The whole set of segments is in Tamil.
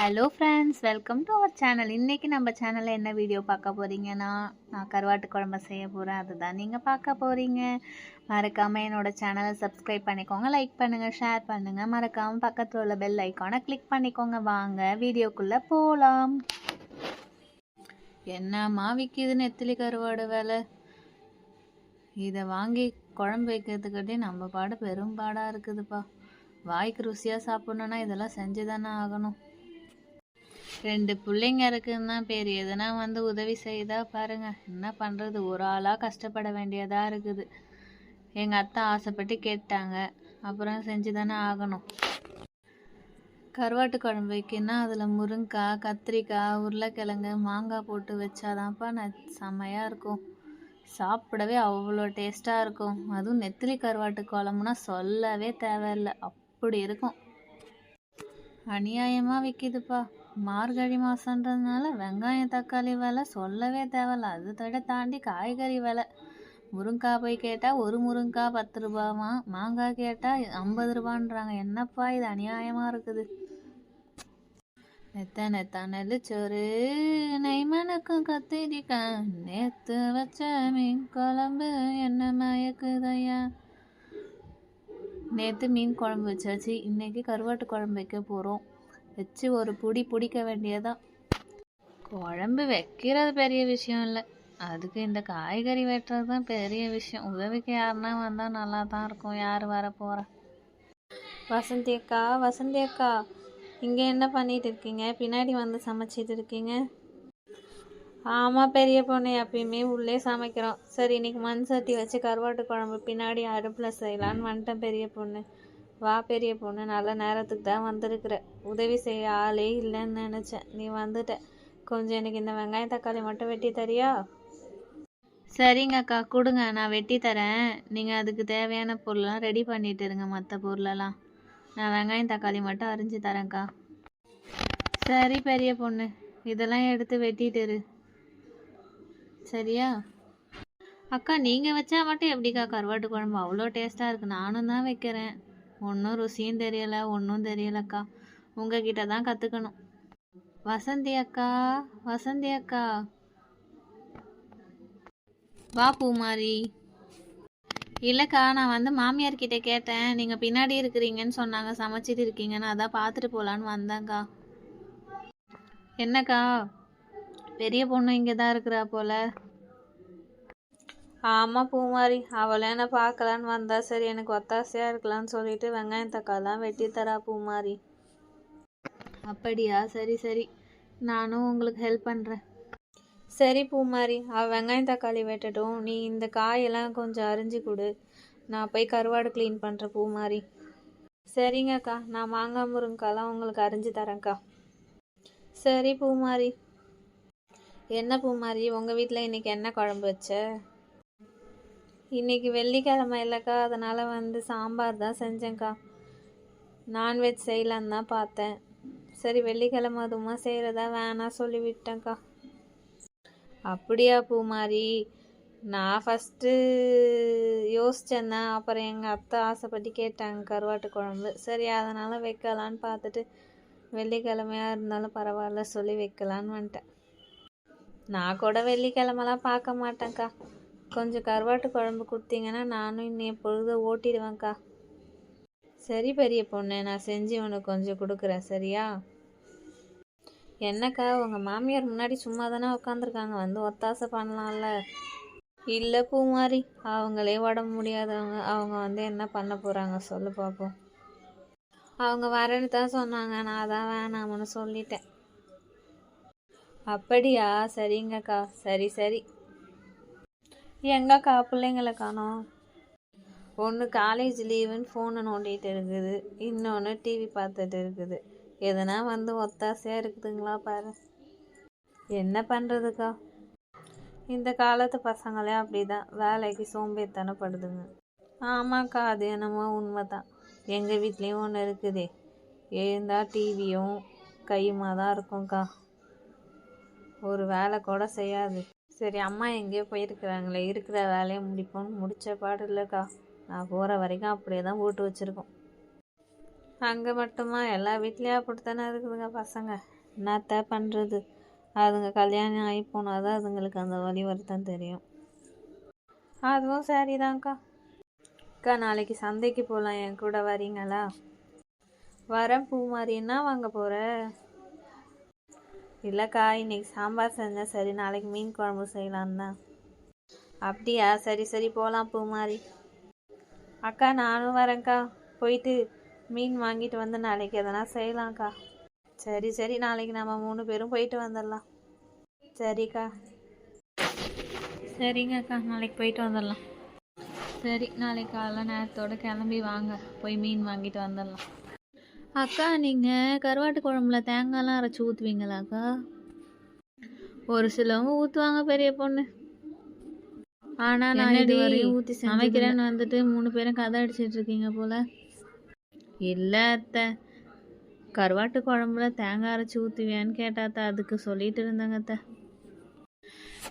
Hello friends welcome to our channel இன்றைக்கி நம்ம சேனலில் என்ன வீடியோ பார்க்க போகிறீங்கன்னா நான் கருவாட்டு குழம்பு செய்ய போகிறேன் அதுதான் நீங்கள் பார்க்க போகிறீங்க மறக்காமல் என்னோடய சேனலை சப்ஸ்கிரைப் பண்ணிக்கோங்க லைக் பண்ணுங்கள் ஷேர் பண்ணுங்கள் மறக்காமல் பக்கத்தில் உள்ள பெல் ஐக்கானை கிளிக் பண்ணிக்கோங்க. வாங்க வீடியோக்குள்ளே போகலாம் என்னம்மா விற்கிது நெத்திலி கருவாடு வேலை? இதை வாங்கி குழம்பு வைக்கிறதுக்கிட்டே நம்ம பாடு பெரும்பாடாக இருக்குதுப்பா. வாய்க்கு ருசியாக சாப்பிட்ணுன்னா இதெல்லாம் செஞ்சு தானே ஆகணும். ரெண்டு பிள்ளைங்க இருக்குன்னா பேர். எதுனா வந்து உதவி செய்தா பாருங்க. என்ன பண்ணுறது ஒரு ஆளாக கஷ்டப்பட வேண்டியதாக இருக்குது. எங்கள் அத்தை ஆசைப்பட்டு கேட்டாங்க. அப்புறம் செஞ்சு தானே ஆகணும். கருவாட்டு குழம்பு வைக்கணும்னா அதில் முருங்கைக்காய் கத்திரிக்காய் உருளைக்கிழங்கு மாங்காய் போட்டு வச்சாதான்ப்பா நான் செம்மையாக இருக்கும். சாப்பிடவே அவ்வளோ டேஸ்ட்டாக இருக்கும். அதுவும் நெத்திலி கருவாட்டு குழம்புனா சொல்லவே தேவையில்லை. அப்படி இருக்கும். அநியாயமாக விற்கிதுப்பா மார்கழி மாதன்றதுனால வெங்காயம் தக்காளி விலை சொல்லவே தேவையில்ல. அது தடை தாண்டி காய்கறி விலை. முருங்காய் போய் கேட்டால் ஒரு முருங்காய் பத்து ரூபாமா மாங்காய் கேட்டால் ஐம்பது ரூபான்றாங்க. என்னப்பா இது அநியாயமாக இருக்குது? நெத்த நெத்த நெல்லிச்சோறு நெய்மனுக்கும் கத்திரிக்காய். நேத்து வச்ச மீன் குழம்பு என்ன மயக்குதையா? நேற்று மீன் குழம்பு வச்சாச்சு. இன்னைக்கு கருவாட்டு குழம்பு வைக்க போகிறோம் வச்சு ஒரு புடி பிடிக்க வேண்டியதான் குழம்பு வைக்கிறது பெரிய விஷயம் இல்லை. அதுக்கு இந்த காய்கறி வெட்டுறது தான் பெரிய விஷயம். உதவிக்கு யாருன்னா வந்தால் நல்லா தான் இருக்கும். யார் வர போகிறா வசந்தி அக்கா வசந்தி அக்கா இங்கே என்ன பண்ணிட்டு இருக்கீங்க? பின்னாடி வந்து சமைச்சிட்டு இருக்கீங்க. ஆமாம் பெரிய பொண்ணு எப்பயுமே உள்ளே சமைக்கிறோம். சரி இன்னைக்கு மண் சட்டி வச்சு கருவாட்டு குழம்பு பின்னாடி அடுப்பில் செய்யலான்னு வந்துட்டேன் பெரிய பொண்ணு. வா பெரிய பொண்ணு. நல்ல நேரத்துக்கு தான் வந்திருக்கிற. உதவி செய்ய ஆளே இல்லைன்னு நினச்சேன். நீ வந்துட்ட. கொஞ்சம் எனக்கு இந்த வெங்காயம் தக்காளி மட்டும் வெட்டி தரியா? சரிங்க அக்கா கொடுங்க. நான் வெட்டி தரேன். நீங்கள் அதுக்கு தேவையான பொருள்லாம் ரெடி பண்ணிட்டு இருங்க. மற்ற பொருளெல்லாம் நான் வெங்காயம் தக்காளி மட்டும் அரிஞ்சு தரேன்க்கா சரி பெரிய பொண்ணு. இதெல்லாம் எடுத்து வெட்டிட்டு இரு. சரியா? அக்கா நீங்கள் வச்சா மட்டும் எப்படிக்கா கருவாட்டு குழம்பு? அவ்வளோ டேஸ்ட்டாக இருக்குது நானும் தான் வைக்கிறேன். ஒன்றும் ருசியும் தெரியலை ஒன்றும் தெரியலக்கா. உங்ககிட்ட தான் கற்றுக்கணும் வசந்தி அக்கா வசந்தி அக்கா. வா பூமாரி. இல்லைக்கா நான் வந்து மாமியார் கிட்ட கேட்டேன். நீங்கள் பின்னாடி இருக்கிறீங்கன்னு சொன்னாங்க சமைச்சிட்டு இருக்கீங்கன்னு. அதான் பார்த்துட்டு போகலான்னு வந்தேங்க்கா என்னக்கா? பெரிய பொண்ணு இங்கே தான் இருக்கிறா போல. ஆமாம் பூமாரி அவளை என்ன பார்க்கலான்னு வந்தா சரி எனக்கு ஒத்தாசையாக இருக்கலாம்னு சொல்லிட்டு வெங்காயம் தக்காளிலாம் வெட்டி தரா பூமாரி. அப்படியா? சரி சரி. நானும் உங்களுக்கு ஹெல்ப் பண்ணுறேன் சரி பூமாரி அவள் வெங்காயம் தக்காளி வெட்டட்டும். நீ இந்த காயெல்லாம் கொஞ்சம் அரிஞ்சு கொடு. நான் போய் கருவாடு க்ளீன் பண்ணுறேன் பூமாரி. சரிங்கக்கா நான் மாங்காய் முருங்கைக்காலாம் உங்களுக்கு அரிஞ்சு தரேன்க்கா சரி பூமாரி. என்ன பூமாரி உங்கள் வீட்டில் இன்னைக்கு என்ன குழம்பு வச்ச? இன்னைக்கு வெள்ளிக்கிழமை இல்லைக்கா. அதனால் வந்து சாம்பார் தான் செஞ்சேங்க்கா நான்வெஜ் செய்யலான்னு தான் பார்த்தேன். சரி வெள்ளிக்கிழமை அதுவுமா செய்கிறதா வேணாம் சொல்லி விட்டேன்க்கா அப்படியா பூமாரி நான் ஃபஸ்ட்டு யோசிச்சேன் தான் அப்புறம் எங்கள் அத்தை ஆசைப்பட்டு கேட்டாங்க கருவாட்டு குழம்பு. சரி அதனால் வைக்கலான்னு பார்த்துட்டு வெள்ளிக்கிழமையாக இருந்தாலும் பரவாயில்ல சொல்லி வைக்கலான்னு வந்துட்டேன். நான் கூட வெள்ளிக்கிழமெல்லாம் பார்க்க மாட்டேன்க்கா. கொஞ்சம் கருவாட்டு குழம்பு கொடுத்தீங்கன்னா நானும் இன்னைய பொழுது ஓட்டிடுவேன்க்கா. சரி பெரிய பொண்ணு நான் செஞ்சு உனக்கு கொஞ்சம் கொடுக்குறேன் சரியா? என்னக்கா உங்கள் மாமியார் முன்னாடி சும்மா தானே உட்காந்துருக்காங்க வந்து ஒத்தாசை பண்ணலாம்ல? இல்லை பூமாரி அவங்களே உடம்பு முடியாதவங்க அவங்க வந்து என்ன பண்ண போகிறாங்க சொல்லு பார்ப்போம் அவங்க வரேன்னு தான் சொன்னாங்க நான் அதான் வேணாம்னு சொல்லிட்டேன். அப்படியா? சரிங்கக்கா சரி சரி. எங்கக்கா பிள்ளைங்களை காணோம்? ஒன்று காலேஜ் லீவுன்னு ஃபோனை நோண்டிகிட்டு இருக்குது. இன்னொன்று டிவி பார்த்துட்டு இருக்குது. எதனா வந்து ஒத்தாசையாக இருக்குதுங்களா பாரு. என்ன பண்ணுறதுக்கா இந்த காலத்து பசங்களே அப்படி தான் வேலைக்கு சோம்பேத்தனப்படுதுங்க ஆமாக்கா அது என்னமோ உண்மை தான் எங்கள் வீட்லேயும் ஒன்று இருக்குதே. எழுந்தால் டிவியும் கையுமாக தான் இருக்கும்க்கா. ஒரு வேலை கூட செய்யாது. சரி அம்மா எங்கேயோ போயிருக்கிறாங்களே இருக்கிற வேலையை முடிப்போம்னு முடித்த பாடு இல்லைக்கா. நான் போகிற வரைக்கும் அப்படியே தான் போட்டு வச்சுருக்கோம். அங்கே மட்டுமா? எல்லா வீட்லேயும் அப்படித்தானே இருக்குதுங்க பசங்க. என்னத்த பண்ணுறது அதுங்க கல்யாணம் ஆகி போனால் தான் அதுங்களுக்கு அந்த வழி வருத்தம் தெரியும். அதுவும் சரிதான்க்கா. அக்கா நாளைக்கு சந்தைக்கு போகலாம் என் கூட வரீங்களா? வரேன் பூ மாதிரி என்ன வாங்க போகிற இல்லைக்கா இன்னைக்கு சாம்பார் செஞ்சேன் சரி நாளைக்கு மீன் குழம்பு செய்யலான் தான். அப்படியா? சரி சரி போகலாம் பூமாரி. அக்கா நானும் வரேன்க்கா. போயிட்டு மீன் வாங்கிட்டு வந்து நாளைக்கு எதனா செய்யலாம்க்கா. சரி சரி நாளைக்கு நம்ம மூணு பேரும் போயிட்டு வந்துடலாம். சரிக்கா. சரிங்கக்கா நாளைக்கு போயிட்டு வந்துடலாம். சரி நாளைக்கு காலைல நேரத்தோட கிளம்பி வாங்க. போய் மீன் வாங்கிட்டு வந்துடலாம். அக்கா நீங்கள் கருவாட்டு குழம்புல தேங்காய்லாம் அரைச்சி ஊற்றுவீங்களாக்கா ஒரு சிலவங்க ஊற்றுவாங்க பெரிய பொண்ணு. ஆனால் நான் இது வரையும் ஊற்றி சமைக்கிறேன்னு வந்துட்டு மூணு பேரும் கதை அடிச்சிட்டு இருக்கீங்க போல. இல்லை அத்தை. கருவாட்டு குழம்புல தேங்காய் அரைச்சி ஊற்றுவியான்னு கேட்டாத்த அதுக்கு சொல்லிட்டு இருந்தாங்க அத்தை.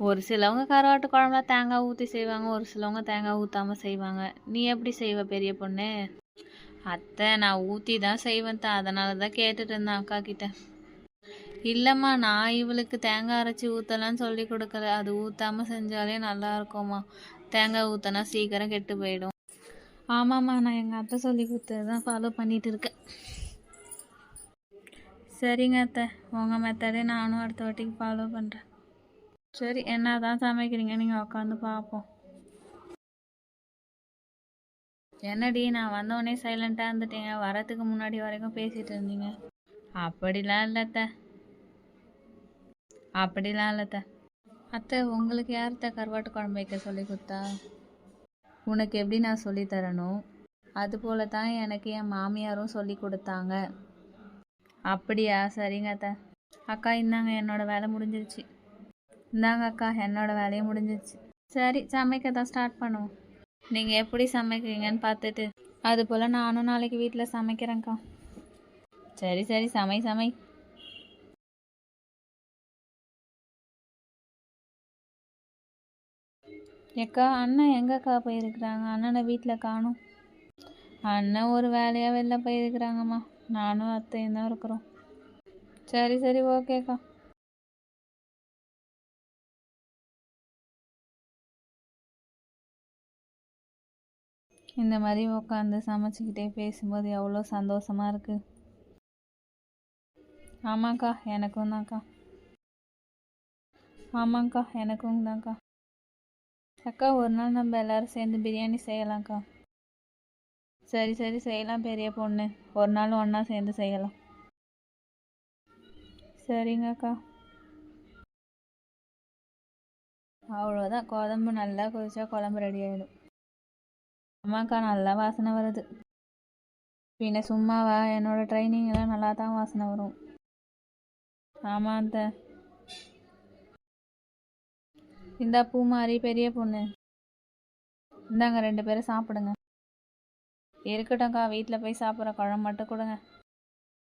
ஒரு சிலவங்க கருவாட்டு குழம்புல தேங்காய் ஊற்றி செய்வாங்க ஒரு சிலவங்க தேங்காய் ஊற்றாம செய்வாங்க. நீ எப்படி செய்வ பெரிய பொண்ணு? அத்தை நான் ஊற்றி தான் செய்வேன் தான் அதனால தான் கேட்டுட்டு இருந்தேன் அக்கா கிட்ட இல்லைம்மா நான் இவளுக்கு தேங்காய் அரைச்சி ஊற்றலான்னு சொல்லி கொடுக்கல. அது ஊற்றாம செஞ்சாலே நல்லா இருக்கும்மா. தேங்காய் ஊற்றினா சீக்கிரம் கெட்டு போயிடும். ஆமாம்மா நான் எங்கள் அத்தை சொல்லி கொடுத்தது தான் ஃபாலோ பண்ணிட்டு இருக்கேன். சரிங்க அத்தை. உங்கள் மெத்தடே நானும் அடுத்த வாட்டிக்கு ஃபாலோ பண்ணுறேன் சரி என்ன தான் சமைக்கிறீங்க? நீங்கள் உட்காந்து பார்ப்போம் என்னடி நான் வந்தோடனே சைலண்ட்டாக இருந்துட்டேங்க. வரத்துக்கு முன்னாடி வரைக்கும் பேசிகிட்டு இருந்தீங்க. அப்படிலாம் இல்லைத்த. அப்படிலாம் இல்லை அத்தை அத்தை உங்களுக்கு யார்த்த கருவாட்டு குழம்பு வைக்க சொல்லி கொடுத்தா? உனக்கு எப்படி நான் சொல்லித்தரணும் அதுபோல தான் எனக்கு என் மாமியாரும் சொல்லி கொடுத்தாங்க. அப்படியா? சரிங்க அத்தை. அக்கா இந்தாங்க என்னோட வேலை முடிஞ்சிருச்சு. இந்தாங்க அக்கா என்னோட வேலையும் முடிஞ்சிருச்சு. சரி சமைக்க தான் ஸ்டார்ட் பண்ணுவோம். நீங்கள் எப்படி சமைக்கிறீங்கன்னு பார்த்துட்டு. அது போல் நானும் நாளைக்கு வீட்டில் சமைக்கிறேங்க்கா சரி சரி சமை சமை. ஏக்கா அண்ணன் எங்கக்கா போயிருக்கிறாங்க? அண்ணனை வீட்டில் காணும். அண்ணன் ஒரு வேலையாக வெளில போயிருக்கிறாங்கம்மா. நானும் அத்தையும் தான் இருக்கிறோம். சரி சரி ஓகேக்கா. இந்த மாதிரி உட்காந்து சமைச்சிக்கிட்டே பேசும்போது எவ்வளோ சந்தோஷமாக இருக்கு. ஆமாங்க்கா எனக்கும் தான்க்கா. ஆமாங்க்கா எனக்கும் தான்க்கா. அக்கா ஒரு நாள் நம்ம எல்லாரும் சேர்ந்து பிரியாணி செய்யலாம்க்கா. சரி சரி செய்யலாம் பெரிய பொண்ணு. ஒரு நாள் ஒன்றா சேர்ந்து செய்யலாம். சரிங்கக்கா. அவ்வளோதான் குழம்பு நல்லா கொதிச்சா குழம்பு ரெடி ஆகிடும் ஆமாக்கா நல்லா வாசனை வருது. பின்ன சும்மாவா? என்னோட ட்ரைனிங் எல்லாம் நல்லா தான் வாசனை வரும். ஆமாம் அந்த இந்தா பூ மாதிரி பெரிய பொண்ணு. இந்தாங்க ரெண்டு பேரும் சாப்பிடுங்க. இருக்கட்டும்க்கா வீட்டில் போய் சாப்பிட்ற குழம்பு மட்டும் கொடுங்க.